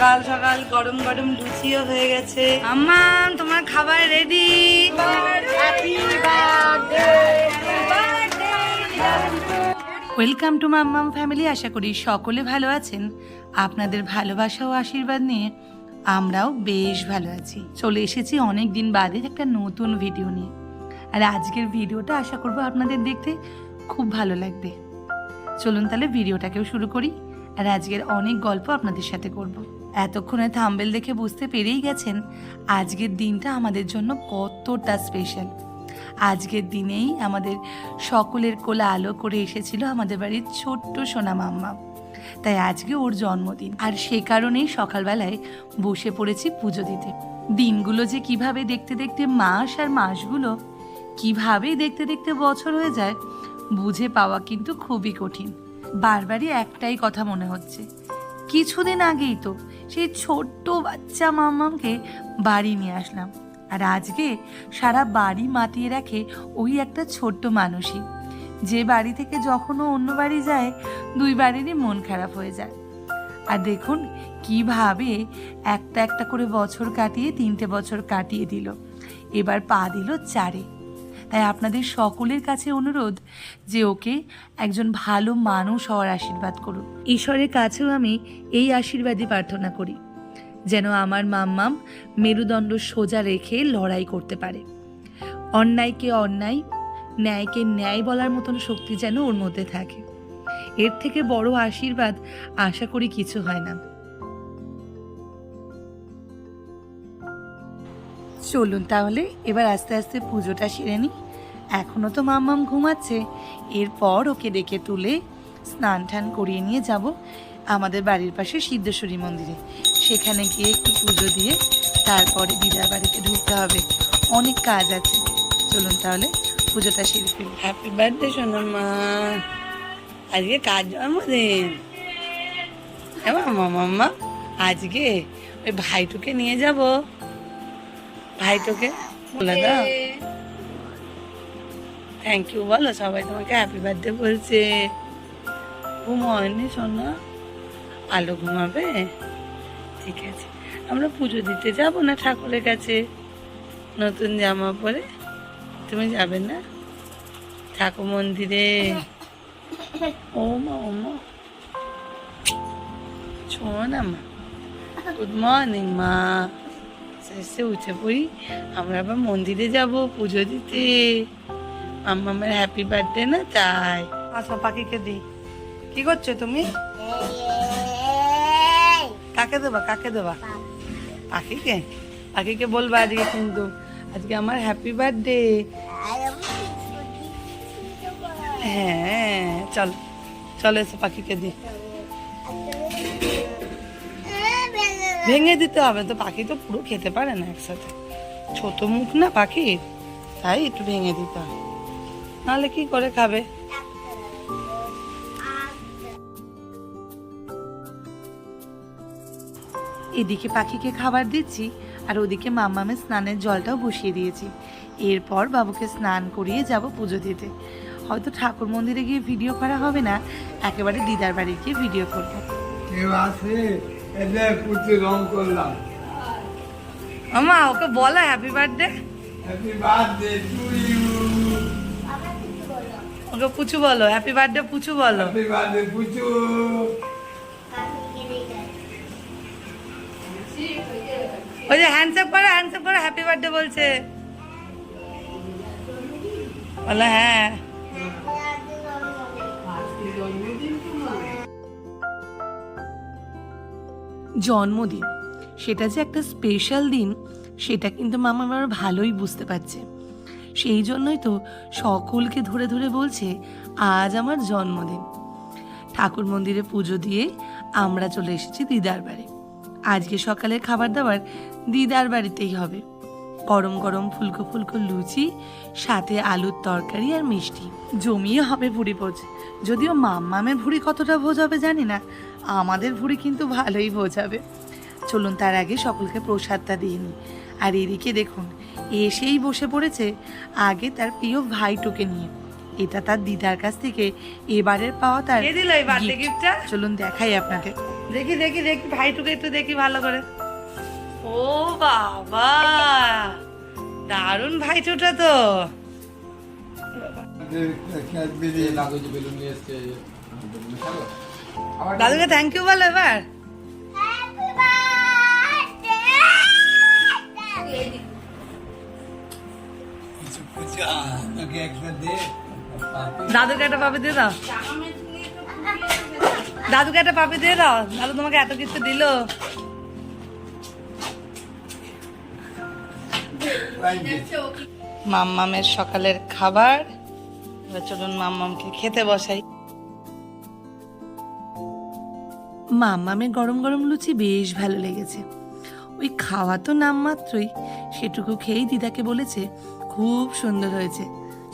সকাল সকাল গরম গরম লুচিও হয়ে গেছে। আম্মা, তোমার খাবার ready welcome to Mammam family আশা করি সকলে ভালো আছেন। আপনাদের ভালোবাসা ও আশীর্বাদ নিয়ে আমরাও বেশ ভালো আছি। চলে এসেছি অনেক দিন বাদে একটা নতুন ভিডিও নিয়ে। আর আজকের ভিডিওটা আশা করব আপনাদের দেখতে খুব ভালো লাগবে। চলুন তাহলে ভিডিওটাকেও শুরু করি। আর আজকের অনেক গল্প আপনাদের সাথে করব। এতক্ষণে থাম্বেল দেখে বুঝতে পেরেই গেছেন আজকের দিনটা আমাদের জন্য কতটা স্পেশাল আজকের দিনেই আমাদের সকলের কোলা আলো করে এসেছিল আমাদের বাড়ির ছোট্ট সোনা মাম্মা। তাই আজকে ওর জন্মদিন। আর সে কারণেই সকালবেলায় বসে পড়েছি পুজো দিতে। দিনগুলো যে কীভাবে দেখতে দেখতে মাস আর মাসগুলো কিভাবেই দেখতে দেখতে বছর হয়ে যায়, বুঝে পাওয়া কিন্তু খুবই কঠিন। বারবারই একটাই কথা মনে হচ্ছে। কিছুদিন আগেই তো সেই ছোট্ট বাচ্চা মামামকে বাড়ি নিয়ে আসলাম। আর আজকে সারা বাড়ি মাতিয়ে রাখে ওই একটা ছোট্ট মানুষই। যে বাড়ি থেকে যখনও অন্য বাড়ি যায়, দুই বাড়িরই মন খারাপ হয়ে যায়। আর দেখুন কীভাবে একটা একটা করে বছর কাটিয়ে তিনটে বছর কাটিয়ে দিল। এবার পা দিল চারে। তাই আপনাদের সকলের কাছে অনুরোধ যে ওকে একজন ভালো মানুষ হওয়ার আশীর্বাদ করুন। ঈশ্বরের কাছেও আমি এই আশীর্বাদই প্রার্থনা করি, যেন আমার মাম্মাম মেরুদণ্ড সোজা রেখে লড়াই করতে পারে। অন্যায়কে অন্যায়, ন্যায়কে ন্যায় বলার মতন শক্তি যেন ওর মধ্যে থাকে। এর থেকে বড় আশীর্বাদ আশা করি কিছু হয় না। চলুন তাহলে, এবার আস্তে আস্তে পুজোটা সেরে নিই। এখনও তো মাম্মাম ঘুমাচ্ছে। এরপর ওকে ডেকে তুলে স্নান টান করিয়ে নিয়ে যাব আমাদের বাড়ির পাশে সিদ্ধেশ্বরী মন্দিরে। সেখানে গিয়ে একটু পুজো দিয়ে তারপরে দিদার বাড়িতে ঢুকতে হবে। অনেক কাজ আছে। চলুন তাহলে পুজোটা সেরে ফেলি। হ্যাপি বার্থডে সোনামা। আজকে কাজ জন্মদিন? এবার মাম্মা আজকে ওই ভাইটুকে নিয়ে যাব। ভাইটুকে বলে দাও। থ্যাংক ইউ বলো সবাই তোমাকে হ্যাপি বার্থডে বলছে। ঘুমোয়নি সোনা। আলো ঘুমাবে? ঠিক আছে। আমরা পুজো দিতে যাব না ঠাকুরের কাছে? নতুন জামা পরে? তুমি যাবে না? ঠাকুর মন্দিরে। ও মা ও মা। শোনা মা। গুড মর্নিং মা। শেষে উঠে পড়ি। আমরা আবার মন্দিরে যাব, পুজো দিতে। আমার হ্যাপি বার্থডে না তাই। আসো পাখিকে দিই কি করছ তুমি? কাকে দেবা কাকে দেবা? পাখিকে? পাখিকে বলবা আজকে কিন্তু, আজকে আমার হ্যাপি বার্থডে হ্যাঁ চল, চলো এসো পাখিকে দি। ভেঙে দিতে হবে, তো পাখি তো পুরো খেতে পারে না একসাথে। ছোট মুখ না পাখির তাই একটু ভেঙে দিতে হবে। নাহলে কি করে খাবে? এদিকে পাখিকে খাবার দিচ্ছি, আর ওদিকে মামামের স্নানের জলটাও বসিয়ে দিয়েছি। এরপর বাবুকে স্নান করিয়ে যাব পুজো দিতে। হয়তো ঠাকুর মন্দিরে গিয়ে ভিডিও করা হবে না, একেবারে দিদার বাড়ি গিয়ে ভিডিও করব। এদের প্রতি রং করলাম। মামা ওকে বলো happy birthday happy birthday to you ওকে পুচু বলো হ্যাপি বার্থডে পুচু বলো। Happy birthday Puchu. ওই যে হ্যান্ডসেপ করো হ্যান্ডসেপ করো হ্যাপি বার্থডে বলছে। বলো হ্যাঁ। জন্মদিন সেটা যে একটা স্পেশাল দিন, সেটা কিন্তু মামা আমার ভালোই বুঝতে পারছে। সেই জন্যই তো সকলকে ধরে ধরে বলছে, আজ আমার জন্মদিন। ঠাকুর মন্দিরে পুজো দিয়ে আমরা চলে এসেছি দিদার বাড়ি। আজকে সকালের খাবার দাবার দিদার বাড়িতেই হবে। গরম গরম ফুলকো ফুলকো লুচি সাথে আলুর তরকারি আর মিষ্টি। জমিয়ে হবে ভুড়ি ভোজ। যদিও মাম্মামের ভুড়ি কতটা ভোজ হবে জানি না আমাদের ভুড়ি কিন্তু ভালোই ভোজ হবে। চলুন তার আগে সকলকে প্রসাদটা দিয়ে নিই। আর এদিকে দেখুন এসেই বসে পড়েছে আগে তার প্রিয় ভাইটুকে নিয়ে। এটা তার দিদার কাছ থেকে এবারের পাওয়া তার কে দিল এই birthday gift। চলুন দেখাই আপনাকে। দেখি দেখি দেখি ভাইটুকে একটু দেখি ভালো করে। ও বাবা তো এসছে বেলুন খাব আবার দাদুকে থ্যাংক ইউ বলো এবার। দাদুকে একটা পাপি দিয়ে দাও। দাদুকে একটা পাপি দিয়ে দাও দাদু তোমাকে এত কিছু দিল। মাম্মামের সকালের খাবার, এবার চলুন মাম্মামকে খেতে বসাই। মাম্মামে গরম গরম লুচি বেশ ভালো লেগেছে। ওই খাওয়া তো নামমাত্রই, সেটুকু খেয়েই দিদাকে বলেছে, খুব সুন্দর হয়েছে।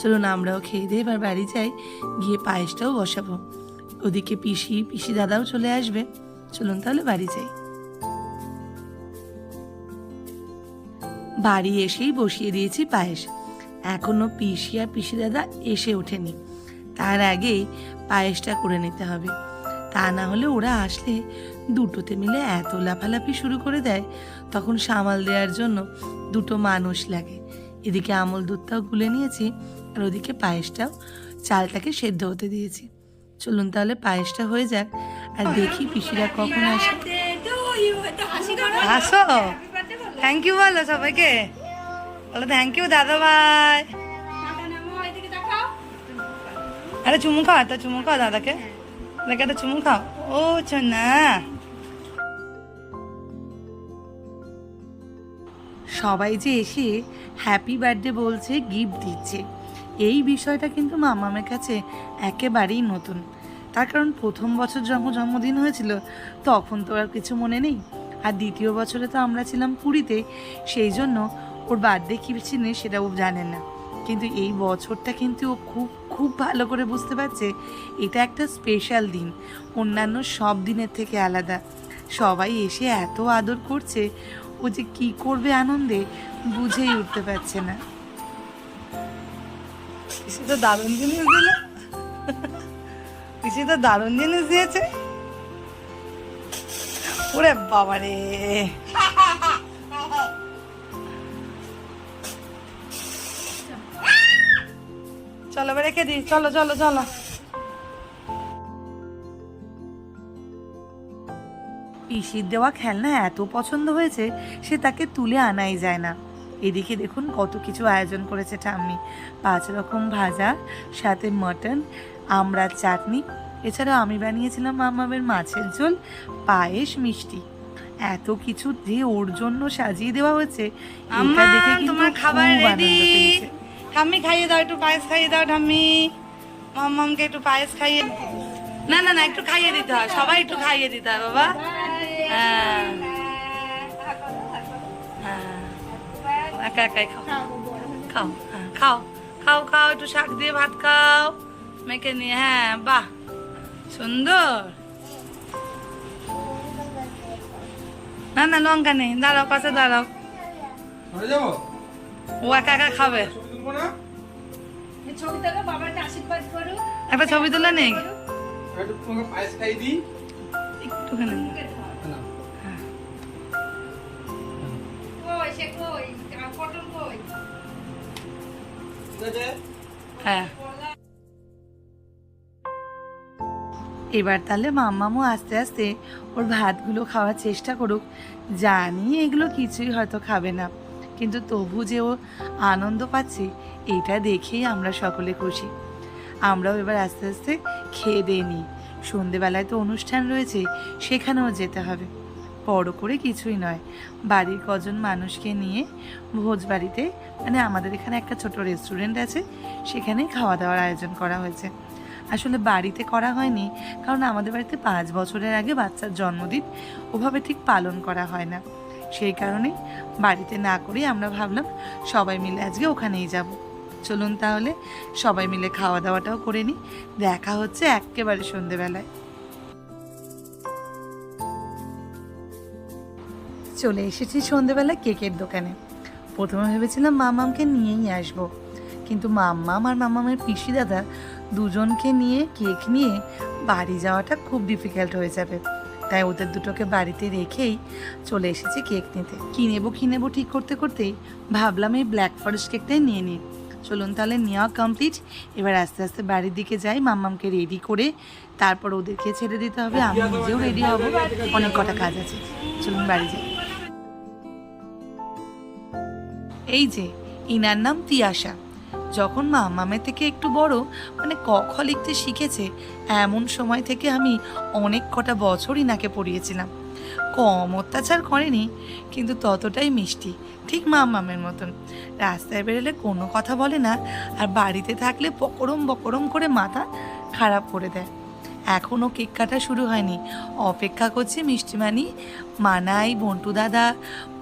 চলুন আমরাও খেয়ে দিয়ে এবার বাড়ি যাই, গিয়ে পায়েসটাও বসাবো। ওদিকে পিসি পিসি দাদাও চলে আসবে। চলুন তাহলে বাড়ি যাই। বাড়ি এসেই বসিয়ে দিয়েছি পায়েস। এখনও পিসি আর পিসি দাদা এসে ওঠেনি। তার আগেই পায়েসটা করে নিতে হবে। তা না হলে ওরা আসলে দুটোতে মিলে এত লাফালাফি শুরু করে দেয় তখন সামাল দেওয়ার জন্য দুটো মানুষ লাগে। এদিকে আমল দুধটাও গুলে নিয়েছি আর ওদিকে পায়েসটাও। চালটাকে সেদ্ধ হতে দিয়েছি। চলুন তাহলে পায়েসটা হয়ে যাক। আর দেখি পিসিরা কখন আসে। আসো। থ্যাংক ইউ বলো সবাইকে। বলো থ্যাংক ইউ দাদা ভাই আরে চুমু খাও, একটা চুমু খাও দাদাকে। দাদাকে একটা চুমু খাও। ও না সবাই যে এসে হ্যাপি বার্থডে বলছে গিফট দিচ্ছে। এই বিষয়টা কিন্তু মামামের কাছে একেবারেই নতুন। তার কারণ প্রথম বছর যখন জন্মদিন হয়েছিল, তখন তো আর কিছু মনে নেই। আর দ্বিতীয় বছরে তো আমরা ছিলাম পুরীতে, সেই জন্য ওর বার্থডে কী চিনে সেটা ও জানে না। কিন্তু এই বছরটা কিন্তু ও খুব খুব ভালো করে বুঝতে পারছে, এটা একটা স্পেশাল দিন, অন্যান্য সব দিনের থেকে আলাদা। সবাই এসে এত আদর করছে, ও যে কি করবে আনন্দে বুঝেই উঠতে পারছে না। পিসি তো দারুণ জিনিস দিল। পিসি তো দারুণ জিনিস দিয়েছে। ওরে বাবারে। চলো রেখে দিই, চলো চলো চলো। পিসির দেওয়া খেলনা এত পছন্দ হয়েছে, সে তাকে তুলে আনাই যায় না। এদিকে দেখুন কত কিছু আয়োজন করেছে ঠাম্মি। পাঁচ রকম ভাজা, সাথে মটন, আমড়ার চাটনি এছাড়াও আমি বানিয়েছিলাম মামামের মাছের ঝোল পায়েস মিষ্টি। এত কিছু যে ওর জন্য সাজিয়ে দেওয়া হয়েছে এটা দেখে কিন্তু তোমার খাবার খুব রেডি ঠাম্মি খাইয়ে দাও একটু পায়েস খাইয়ে দাও ঠাম্মি। মাম্মামকে একটু পায়েস খাইয়ে না না না একটু খাইয়ে দিতে হয় সবাই একটু খাইয়ে দিতে হয় বাবা। হ্যাঁ। হ্যাঁ। একা একাই খাও। খাও হ্যাঁ, খাও খাও খাও একটু শাক দিয়ে ভাত খাও মেখে নিয়ে হ্যাঁ বাহ। সুন্দর। না না লঙ্কা নেই। দাঁড়াও পাশে দাঁড়াও। ও একা একা খাবে। ছবি তুলবো না? একটা ছবি তোলা নেই? একটুখানি। হ্যাঁ। এবার তাহলে মাম্মামও আস্তে আস্তে ওর ভাতগুলো খাওয়ার চেষ্টা করুক। জানি এগুলো কিছুই হয়তো খাবে না, কিন্তু তবু যে ও আনন্দ পাচ্ছে, এটা দেখেই আমরা সকলে খুশি। আমরাও এবার আস্তে আস্তে খেয়ে দিয়ে নিই। সন্ধেবেলায় তো অনুষ্ঠান রয়েছে, সেখানেও যেতে হবে। বড় করে কিছুই নয়, বাড়ির কজন মানুষকে নিয়ে ভোজ বাড়িতে মানে আমাদের এখানে একটা ছোট রেস্টুরেন্ট আছে সেখানে খাওয়া দাওয়ার আয়োজন করা হয়েছে। আসলে বাড়িতে করা হয়নি, কারণ আমাদের বাড়িতে পাঁচ বছরের আগে বাচ্চার জন্মদিন, ওভাবে ঠিক পালন করা হয় না। সেই কারণে বাড়িতে না করে আমরা ভাবলাম সবাই মিলে আজকে ওখানেই যাব। চলুন তাহলে সবাই মিলে খাওয়া দাওয়াটাও করে নিই, দেখা হচ্ছে একেবারে সন্ধেবেলায়। চলে এসেছি সন্ধেবেলা কেকের দোকানে। প্রথমে ভেবেছিলাম মামামকে নিয়েই আসব, কিন্তু মাম্মাম আর মামামের পিসি দাদা দুজনকে নিয়ে, কেক নিয়ে বাড়ি যাওয়াটা খুব ডিফিকাল্ট হয়ে যাবে। তাই ওদের দুটোকে বাড়িতে রেখেই চলে এসেছি কেক নিতে। কি নেব কি নেব ঠিক করতে করতেই ভাবলাম এই ব্ল্যাক ফরেস্ট কেকটাই নিয়ে নিই। চলুন তাহলে নেওয়া কমপ্লিট এবার আস্তে আস্তে বাড়ির দিকে যাই, মাম্মামকে রেডি করে তারপর ওদেরকে ছেড়ে দিতে হবে। আমি নিজেও রেডি হব। অনেক কটা কাজ আছে। চলুন বাড়ি যাই। এই যে, ইনার নাম তিয়াশা। যখন মামামের থেকে একটু বড় মানে ক খ লিখতে শিখেছে, এমন সময় থেকে আমি অনেক কটা বছরই নাকে পড়িয়েছিলাম। কম অত্যাচার করেনি, কিন্তু ততটাই মিষ্টি, ঠিক মামামের মতন। রাস্তায় বেরোলে কোনো কথা বলে না, আর বাড়িতে থাকলে বকরম বকরম করে মাথা খারাপ করে দেয়। এখনও কেক কাটা শুরু হয়নি। অপেক্ষা করছি মিষ্টিমানি মানাই, বন্টু দাদা,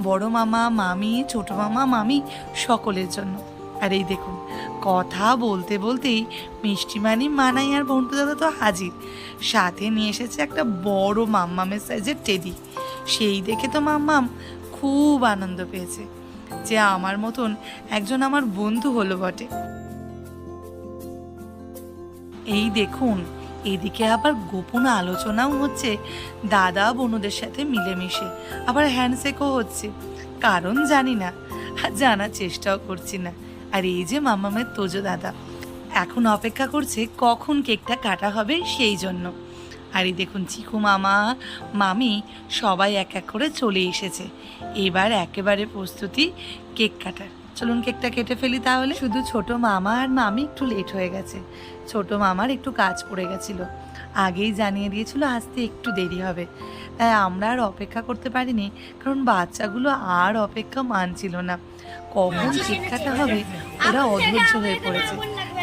বড় মামা, মামি, ছোট মামা, মামি সকলের জন্য। আর এই দেখুন, কথা বলতে বলতেই মিষ্টিমানি মানাই আর বন্টু দাদা তো হাজির। সাথে নিয়ে এসেছে একটা বড় মাম্মামের সাইজের টেডি সেই দেখে তো মাম্মাম খুব আনন্দ পেয়েছে যে আমার মতন একজন আমার বন্ধু হলো বটে। এই দেখুন, এদিকে আবার গোপন আলোচনাও হচ্ছে, দাদা বনুদের সাথে মিলেমিশে, আবার হ্যান্ডশেকও হচ্ছে। কারণ জানি না জানার চেষ্টাও করছি না। আর এই যে মামামের তোজো দাদা, এখন অপেক্ষা করছে কখন কেকটা কাটা হবে সেই জন্য। আর এই দেখুন চিকু মামা, মামি সবাই এক এক করে চলে এসেছে। এবার একেবারে প্রস্তুতি কেক কাটার। চলুন কেকটা কেটে ফেলি তাহলে। শুধু ছোট মামা আর মামি একটু লেট হয়ে গেছে। ছোট মামার একটু কাজ পড়ে গেছিল। আগেই জানিয়ে দিয়েছিল আসতে একটু দেরি হবে। তাই আমরা আর অপেক্ষা করতে পারিনি কারণ বাচ্চাগুলো আর অপেক্ষা মানছিল না। কখন কেক কাটা হবে ওরা অধৈর্য হয়ে পড়েছে।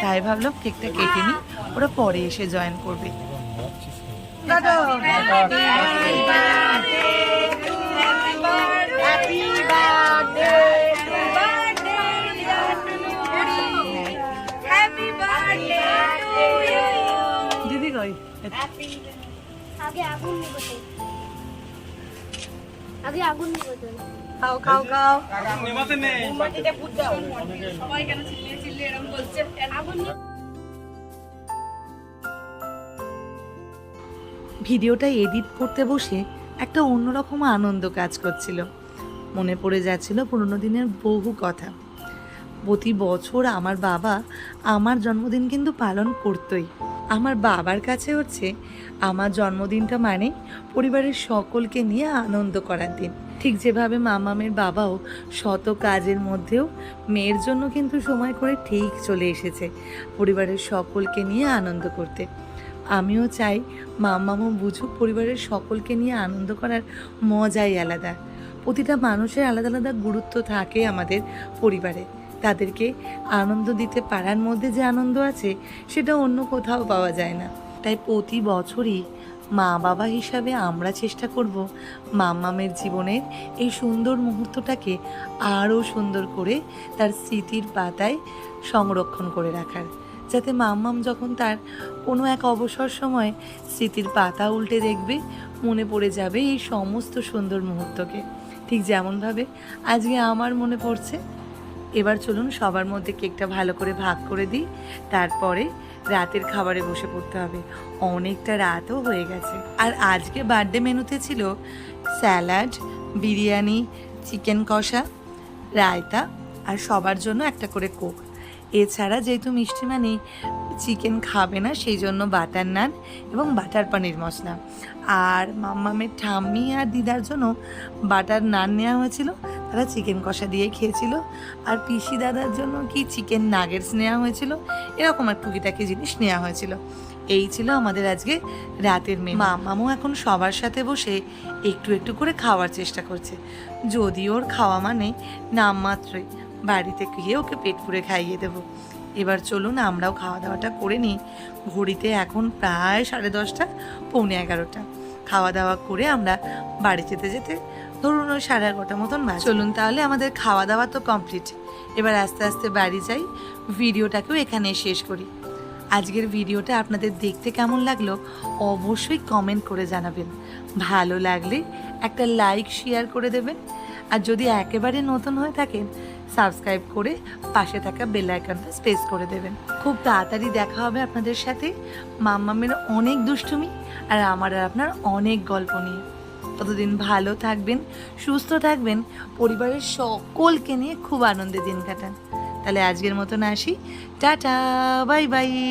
তাই ভাবলাম কেকটা কেটে নিই ওরা পরে এসে জয়েন করবে। দিদি কই? আগে আগুন নিবতে আগে আগুন খাও খাও খাও খাও। আগুন ভিডিওটা এডিট করতে বসে একটা অন্যরকম আনন্দ কাজ করছিল। মনে পড়ে যাচ্ছিল পুরোনো দিনের বহু কথা। প্রতি বছর আমার বাবা আমার জন্মদিন কিন্তু পালন করতই। আমার বাবার কাছে হচ্ছে আমার জন্মদিনটা মানে পরিবারের সকলকে নিয়ে আনন্দ করার দিন। ঠিক যেভাবে মামামের বাবাও শত কাজের মধ্যেও মেয়ের জন্য কিন্তু সময় করে ঠিক চলে এসেছে পরিবারের সকলকে নিয়ে আনন্দ করতে। আমিও চাই মাম্মামও বুঝুক পরিবারের সকলকে নিয়ে আনন্দ করার মজাই আলাদা। প্রতিটা মানুষের আলাদা আলাদা গুরুত্ব থাকে আমাদের পরিবারে। তাদেরকে আনন্দ দিতে পারার মধ্যে যে আনন্দ আছে, সেটা অন্য কোথাও পাওয়া যায় না। তাই প্রতি বছরই মা বাবা হিসাবে আমরা চেষ্টা করব মাম্মামের জীবনের এই সুন্দর মুহূর্তটাকে আরও সুন্দর করে তার স্মৃতির পাতায় সংরক্ষণ করে রাখার। যাতে মাম্মাম যখন তার কোনো এক অবসর সময় স্মৃতির পাতা উল্টে দেখবে, মনে পড়ে যাবে এই সমস্ত সুন্দর মুহূর্তকে। ঠিক যেমনভাবে আজকে আমার মনে পড়ছে। এবার চলুন সবার মধ্যে কেকটা ভালো করে ভাগ করে দিই। তারপরে রাতের খাবারে বসে পড়তে হবে। অনেকটা রাতও হয়ে গেছে। আর আজকে বার্থডে মেনুতে ছিল স্যালাড, বিরিয়ানি, চিকেন কষা, রায়তা আর সবার জন্য একটা করে কোক। এছাড়া যেহেতু মিষ্টি মানে চিকেন খাবে না, সেই জন্য বাটার নান এবং বাটার পনির মশলা। আর মাম্মামের ঠাম্মি আর দিদার জন্য বাটার নান নেওয়া হয়েছিল। তারা চিকেন কষা দিয়ে খেয়েছিল। আর পিসি দাদার জন্য কি চিকেন নাগেটস নেওয়া হয়েছিল? এরকম আর টুকিটাকি জিনিস নেওয়া হয়েছিল। এই ছিল আমাদের আজকে রাতের মেয়ে মামামও এখন সবার সাথে বসে একটু একটু করে খাওয়ার চেষ্টা করছে। যদি ওর খাওয়া মানে নামমাত্রই বাড়িতে গিয়ে ওকে পেট পুরে খাইয়ে দেবো। এবার চলুন আমরাও খাওয়া দাওয়াটা করে নিই। ঘড়িতে এখন প্রায় সাড়ে দশটা, পৌনে এগারোটা। খাওয়া দাওয়া করে আমরা বাড়ি যেতে যেতে ধরুন ওই সাড়ে এগারোটার মতন বাজে। চলুন তাহলে আমাদের খাওয়া দাওয়া তো কমপ্লিট এবার আস্তে আস্তে বাড়ি যাই, ভিডিওটাকেও এখানে শেষ করি। আজকের ভিডিওটা আপনাদের দেখতে কেমন লাগল অবশ্যই কমেন্ট করে জানাবেন। ভালো লাগলে একটা লাইক শেয়ার করে দেবেন। আর যদি একেবারে নতুন হয়ে থাকেন সাবস্ক্রাইব করে পাশে থাকা বেল আইকনটা স্পেস করে দেবেন। খুব তাড়াতাড়ি দেখা হবে আপনাদের সাথে। মাম্মামের অনেক দুষ্টুমি আর আমার আর আপনার অনেক গল্প নিয়ে। ততদিন ভালো থাকবেন, সুস্থ থাকবেন, পরিবারের সকলকে নিয়ে খুব আনন্দে দিন কাটান। তাহলে আজকের মতন আসি। Tata, bye bye.